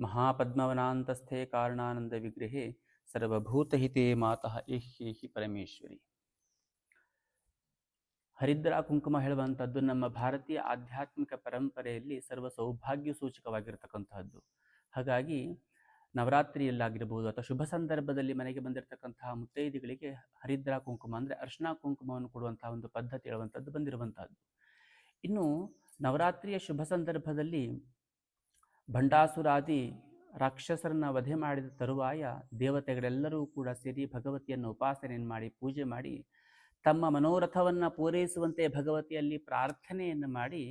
ಮಹಾಪದ್ಮವನಾಂತಸ್ಥೆ ಕಾರಣಾನಂದ ವಿಗ್ರಹೆ ಸರ್ವಭೂತಹಿತೆ ಮಾತಃ ಏಹ್ಯೇಹಿ ಪರಮೇಶ್ವರಿ. ಹರಿದ್ರ ಕುಂಕುಮ ಹೇಳುವಂಥದ್ದು ನಮ್ಮ ಭಾರತೀಯ ಆಧ್ಯಾತ್ಮಿಕ ಪರಂಪರೆಯಲ್ಲಿ ಸರ್ವ ಸೌಭಾಗ್ಯ ಸೂಚಕವಾಗಿರತಕ್ಕಂತಹದ್ದು ಹಾಗಾಗಿ ನವರಾತ್ರಿಯಲ್ಲಾಗಿರಬಹುದು ಅಥವಾ ಶುಭ ಸಂದರ್ಭದಲ್ಲಿ ಮನೆಗೆ ಬಂದಿರತಕ್ಕಂತಹ ಮುತ್ತೈದಿಗಳಿಗೆ ಹರಿದ್ರ ಕುಂಕುಮ ಅಂದರೆ ಅರ್ಶಿನ ಕುಂಕುಮವನ್ನು ಕೊಡುವಂತಹ ಒಂದು ಪದ್ಧತಿ ಹೇಳುವಂಥದ್ದು ಬಂದಿರುವಂಥದ್ದು. ಇನ್ನು ನವರಾತ್ರಿಯ ಶುಭ ಸಂದರ್ಭದಲ್ಲಿ ಭಂಡಾಸುರಾದಿ ರಾಕ್ಷಸರನ್ನು ವಧೆ ಮಾಡಿದ ತರುವಾಯ ದೇವತೆಗಳೆಲ್ಲರೂ ಕೂಡ ಸೇರಿ ಭಗವತಿಯನ್ನು ಉಪಾಸನೆಯನ್ನು ಮಾಡಿ ಪೂಜೆ ಮಾಡಿ ತಮ್ಮ ಮನೋರಥವನ್ನು ಪೂರೈಸುವಂತೆ ಭಗವತಿಯಲ್ಲಿ ಪ್ರಾರ್ಥನೆಯನ್ನು ಮಾಡಿ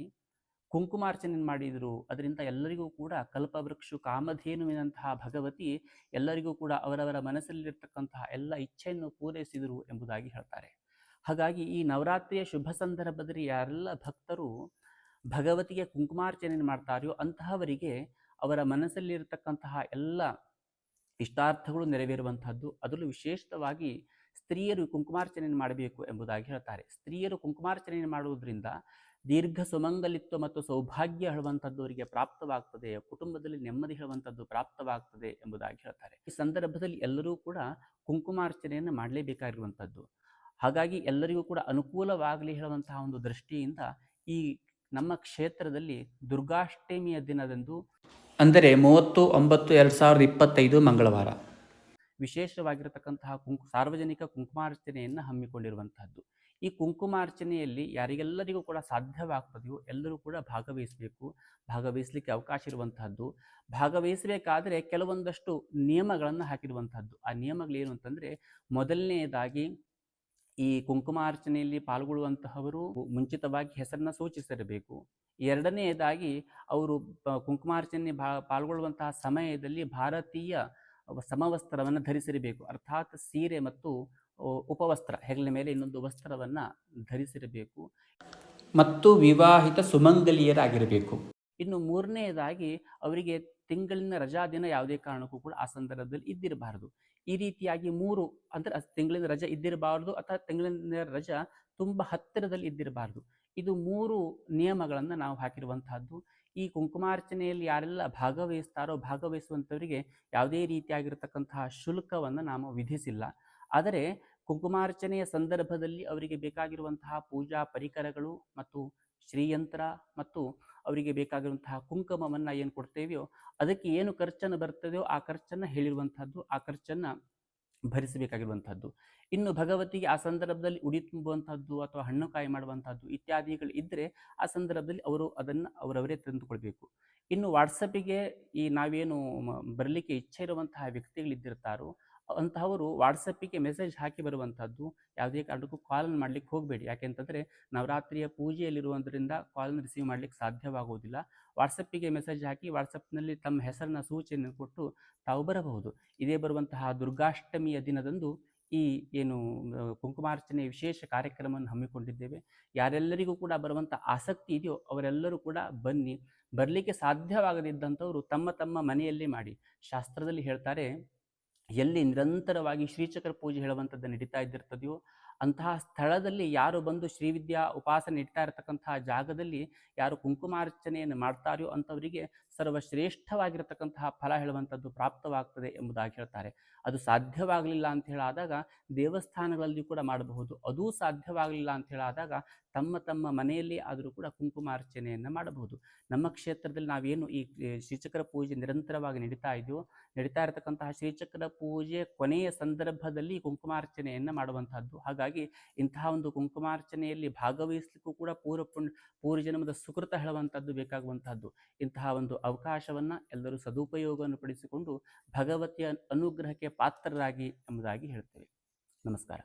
ಕುಂಕುಮಾರ್ಚನೆಯನ್ನು ಮಾಡಿದರು. ಅದರಿಂದ ಎಲ್ಲರಿಗೂ ಕೂಡ ಕಲ್ಪವೃಕ್ಷು, ಕಾಮಧೇನುವಿನಂತಹ ಭಗವತಿ ಎಲ್ಲರಿಗೂ ಕೂಡ ಅವರವರ ಮನಸ್ಸಲ್ಲಿರ್ತಕ್ಕಂತಹ ಎಲ್ಲ ಇಚ್ಛೆಯನ್ನು ಪೂರೈಸಿದರು ಎಂಬುದಾಗಿ ಹೇಳ್ತಾರೆ. ಹಾಗಾಗಿ ಈ ನವರಾತ್ರಿಯ ಶುಭ ಸಂದರ್ಭದಲ್ಲಿ ಯಾರೆಲ್ಲ ಭಕ್ತರು ಭಗವತಿಗೆ ಕುಂಕುಮಾರ್ಚನೆಯನ್ನು ಮಾಡ್ತಾರೆಯೋ ಅಂತಹವರಿಗೆ ಅವರ ಮನಸ್ಸಲ್ಲಿರತಕ್ಕಂತಹ ಎಲ್ಲ ಇಷ್ಟಾರ್ಥಗಳು ನೆರವೇರುವಂಥದ್ದು. ಅದರಲ್ಲೂ ವಿಶೇಷವಾಗಿ ಸ್ತ್ರೀಯರು ಕುಂಕುಮಾರ್ಚನೆಯನ್ನು ಮಾಡಬೇಕು ಎಂಬುದಾಗಿ ಹೇಳ್ತಾರೆ. ಸ್ತ್ರೀಯರು ಕುಂಕುಮಾರ್ಚನೆ ಮಾಡುವುದರಿಂದ ದೀರ್ಘ ಸುಮಂಗಲಿತ್ವ ಮತ್ತು ಸೌಭಾಗ್ಯ ಹೇಳುವಂಥದ್ದು ಅವರಿಗೆ ಪ್ರಾಪ್ತವಾಗ್ತದೆ, ಕುಟುಂಬದಲ್ಲಿ ನೆಮ್ಮದಿ ಹೇಳುವಂಥದ್ದು ಪ್ರಾಪ್ತವಾಗ್ತದೆ ಎಂಬುದಾಗಿ ಹೇಳ್ತಾರೆ. ಈ ಸಂದರ್ಭದಲ್ಲಿ ಎಲ್ಲರೂ ಕೂಡ ಕುಂಕುಮಾರ್ಚನೆಯನ್ನು ಮಾಡಲೇಬೇಕಾಗಿರುವಂಥದ್ದು. ಹಾಗಾಗಿ ಎಲ್ಲರಿಗೂ ಕೂಡ ಅನುಕೂಲವಾಗಲಿ ಹೇಳುವಂತಹ ಒಂದು ದೃಷ್ಟಿಯಿಂದ ಈ ನಮ್ಮ ಕ್ಷೇತ್ರದಲ್ಲಿ ದುರ್ಗಾಷ್ಟಮಿಯ ದಿನದಂದು ಅಂದರೆ ಮೂವತ್ತು, ಒಂಬತ್ತು, ಎರಡು ಸಾವಿರದ ಇಪ್ಪತ್ತೈದು ಮಂಗಳವಾರ. ವಿಶೇಷವಾಗಿರತಕ್ಕಂತಹ ಕುಂಕು, ಸಾರ್ವಜನಿಕ ಕುಂಕುಮಾರ್ಚನೆಯನ್ನು ಹಮ್ಮಿಕೊಂಡಿರುವಂತಹದ್ದು. ಈ ಕುಂಕುಮಾರ್ಚನೆಯಲ್ಲಿ ಯಾರಿಗೆಲ್ಲರಿಗೂ ಕೂಡ ಸಾಧ್ಯವಾಗ್ತದೆಯೋ ಎಲ್ಲರೂ ಕೂಡ ಭಾಗವಹಿಸಬೇಕು, ಭಾಗವಹಿಸಲಿಕ್ಕೆ ಅವಕಾಶ ಇರುವಂತಹದ್ದು. ಭಾಗವಹಿಸಬೇಕಾದರೆ ಕೆಲವೊಂದಷ್ಟು ನಿಯಮಗಳನ್ನು ಹಾಕಿರುವಂತಹದ್ದು. ಆ ನಿಯಮಗಳೇನು ಅಂತಂದರೆ ಮೊದಲನೆಯದಾಗಿ ಈ ಕುಂಕುಮಾರ್ಚನೆಯಲ್ಲಿ ಪಾಲ್ಗೊಳ್ಳುವಂತಹವರು ಮುಂಚಿತವಾಗಿ ಹೆಸರನ್ನ ಸೂಚಿಸಿರಬೇಕು. ಎರಡನೆಯದಾಗಿ ಅವರು ಕುಂಕುಮಾರ್ಚನೆ ಪಾಲ್ಗೊಳ್ಳುವಂತಹ ಸಮಯದಲ್ಲಿ ಭಾರತೀಯ ಸಮವಸ್ತ್ರವನ್ನು ಧರಿಸಿರಬೇಕು. ಅರ್ಥಾತ್ ಸೀರೆ ಮತ್ತು ಉಪವಸ್ತ್ರ ಹೆಗಲ ಮೇಲೆ ಇನ್ನೊಂದು ವಸ್ತ್ರವನ್ನು ಧರಿಸಿರಬೇಕು. ಮತ್ತು ವಿವಾಹಿತ ಸುಮಂಗಲಿಯರಾಗಿರಬೇಕು. ಇನ್ನು ಮೂರನೆಯದಾಗಿ ಅವರಿಗೆ ತಿಂಗಳಿನ ರಜಾ ದಿನ ಯಾವುದೇ ಕಾರಣಕ್ಕೂ ಕೂಡ ಆ ಸಂದರ್ಭದಲ್ಲಿ ಇದ್ದಿರಬಾರದು. ಈ ರೀತಿಯಾಗಿ ಮೂರು ಅಂದ್ರೆ ತಿಂಗಳಿನ ರಜೆ ಇದ್ದಿರಬಾರ್ದು ಅಥವಾ ತಿಂಗಳಿನ ರಜಾ ತುಂಬ ಹತ್ತಿರದಲ್ಲಿ ಇದ್ದಿರಬಾರ್ದು. ಇದು ಮೂರು ನಿಯಮಗಳನ್ನು ನಾವು ಹಾಕಿರುವಂತಹದ್ದು. ಈ ಕುಂಕುಮಾರ್ಚನೆಯಲ್ಲಿ ಯಾರೆಲ್ಲ ಭಾಗವಹಿಸ್ತಾರೋ ಭಾಗವಹಿಸುವಂಥವರಿಗೆ ಯಾವುದೇ ರೀತಿಯಾಗಿರತಕ್ಕಂತಹ ಶುಲ್ಕವನ್ನು ನಾವು ವಿಧಿಸಿಲ್ಲ. ಆದರೆ ಕುಂಕುಮಾರ್ಚನೆಯ ಸಂದರ್ಭದಲ್ಲಿ ಅವರಿಗೆ ಬೇಕಾಗಿರುವಂತಹ ಪೂಜಾ ಪರಿಕರಗಳು ಮತ್ತು ಶ್ರೀಯಂತ್ರ ಮತ್ತು ಅವರಿಗೆ ಬೇಕಾಗಿರುವಂತಹ ಕುಂಕುಮವನ್ನು ಏನು ಕೊಡ್ತೇವೆಯೋ, ಅದಕ್ಕೆ ಏನು ಖರ್ಚನ್ನು ಬರ್ತದೆಯೋ ಆ ಖರ್ಚನ್ನು ಹೇಳಿರುವಂಥದ್ದು, ಆ ಖರ್ಚನ್ನು ಭರಿಸಬೇಕಾಗಿರುವಂಥದ್ದು. ಇನ್ನು ಭಗವತಿಗೆ ಆ ಸಂದರ್ಭದಲ್ಲಿ ಉಡಿ ತುಂಬುವಂಥದ್ದು ಅಥವಾ ಹಣ್ಣುಕಾಯಿ ಮಾಡುವಂಥದ್ದು ಇತ್ಯಾದಿಗಳು ಇದ್ದರೆ ಆ ಸಂದರ್ಭದಲ್ಲಿ ಅವರು ಅದನ್ನು ಅವರವರೇ ತಂದುಕೊಳ್ಬೇಕು ಇನ್ನು ವಾಟ್ಸಪ್ಪಿಗೆ ಈ ನಾವೇನು ಬರಲಿಕ್ಕೆ ಇಚ್ಛೆ ಇರುವಂತಹ ವ್ಯಕ್ತಿಗಳಿದ್ದಿರ್ತಾರೋ ಅಂತಹವರು ವಾಟ್ಸಪ್ಪಿಗೆ ಮೆಸೇಜ್ ಹಾಕಿ ಬರುವಂಥದ್ದು, ಯಾವುದೇ ಕಾರಣಕ್ಕೂ ಕಾಲನ್ನು ಮಾಡಲಿಕ್ಕೆ ಹೋಗಬೇಡಿ. ಯಾಕೆಂತಂದರೆ ನವರಾತ್ರಿಯ ಪೂಜೆಯಲ್ಲಿರುವುದರಿಂದ ಕಾಲನ್ನು ರಿಸೀವ್ ಮಾಡಲಿಕ್ಕೆ ಸಾಧ್ಯವಾಗುವುದಿಲ್ಲ ವಾಟ್ಸಪ್ಪಿಗೆ ಮೆಸೇಜ್ ಹಾಕಿ ವಾಟ್ಸಪ್ನಲ್ಲಿ ತಮ್ಮ ಹೆಸರನ್ನ ಸೂಚನೆ ಕೊಟ್ಟು ತಾವು ಬರಬಹುದು. ಇದೇ ಬರುವಂತಹ ದುರ್ಗಾಷ್ಟಮಿಯ ದಿನದಂದು ಈ ಏನು ಕುಂಕುಮಾರ್ಚನೆ ವಿಶೇಷ ಕಾರ್ಯಕ್ರಮವನ್ನು ಹಮ್ಮಿಕೊಂಡಿದ್ದೇವೆ. ಯಾರೆಲ್ಲರಿಗೂ ಕೂಡ ಬರುವಂಥ ಆಸಕ್ತಿ ಇದೆಯೋ, ಅವರೆಲ್ಲರೂ ಕೂಡ ಬನ್ನಿ. ಬರಲಿಕ್ಕೆ ಸಾಧ್ಯವಾಗದಿದ್ದಂಥವರು ತಮ್ಮ ತಮ್ಮ ಮನೆಯಲ್ಲೇ ಮಾಡಿ. ಶಾಸ್ತ್ರದಲ್ಲಿ ಹೇಳ್ತಾರೆ ಎಲ್ಲಿ ನಿರಂತರವಾಗಿ ಶ್ರೀಚಕ್ರ ಪೂಜೆ ಹೇಳುವಂಥದ್ದು ನಡೀತಾ ಇದ್ದಿರ್ತದೆಯೋ ಅಂತಹ ಸ್ಥಳದಲ್ಲಿ ಯಾರು ಬಂದು ಶ್ರೀವಿದ್ಯಾ ಉಪಾಸನೆ ಇಡ್ತಾ ಇರತಕ್ಕಂತಹ ಜಾಗದಲ್ಲಿ ಯಾರು ಕುಂಕುಮಾರ್ಚನೆಯನ್ನು ಮಾಡ್ತಾರೋ ಅಂಥವರಿಗೆ ಸರ್ವಶ್ರೇಷ್ಠವಾಗಿರತಕ್ಕಂತಹ ಫಲ ಹೇಳುವಂಥದ್ದು ಪ್ರಾಪ್ತವಾಗ್ತದೆ ಎಂಬುದಾಗಿ ಹೇಳ್ತಾರೆ. ಅದು ಸಾಧ್ಯವಾಗಲಿಲ್ಲ ಅಂತ ಹೇಳಾದಾಗ ದೇವಸ್ಥಾನಗಳಲ್ಲಿ ಕೂಡ ಮಾಡಬಹುದು. ಅದೂ ಸಾಧ್ಯವಾಗಲಿಲ್ಲ ಅಂತ ಹೇಳಾದಾಗ ತಮ್ಮ ತಮ್ಮ ಮನೆಯಲ್ಲಿ ಆದರೂ ಕೂಡ ಕುಂಕುಮಾರ್ಚನೆಯನ್ನು ಮಾಡಬಹುದು. ನಮ್ಮ ಕ್ಷೇತ್ರದಲ್ಲಿ ನಾವೇನು ಈ ಶ್ರೀಚಕ್ರ ಪೂಜೆ ನಿರಂತರವಾಗಿ ನಡೀತಾ ಇದೆಯೋ, ನಡೀತಾ ಇರತಕ್ಕಂತಹ ಶ್ರೀಚಕ್ರ ಪೂಜೆ ಕೊನೆಯ ಸಂದರ್ಭದಲ್ಲಿ ಕುಂಕುಮಾರ್ಚನೆಯನ್ನು ಮಾಡುವಂತಹದ್ದು ಹಾಗಾಗಿ ಇಂತಹ ಒಂದು ಕುಂಕುಮಾರ್ಚನೆಯಲ್ಲಿ ಭಾಗವಹಿಸಲಿಕ್ಕೂ ಕೂಡ ಪೂರ್ವ ಪೂರ್ವ ಜನ್ಮದ ಸುಕೃತ ಹೇಳುವಂಥದ್ದು ಬೇಕಾಗುವಂತಹದ್ದು ಇಂತಹ ಒಂದು ಅವಕಾಶವನ್ನು ಎಲ್ಲರೂ ಸದುಪಯೋಗವನ್ನು ಪಡಿಸಿಕೊಂಡು ಭಗವತಿಯ ಅನುಗ್ರಹಕ್ಕೆ ಪಾತ್ರರಾಗಿ ಎಂಬುದಾಗಿ ಹೇಳ್ತೇವೆ. ನಮಸ್ಕಾರ.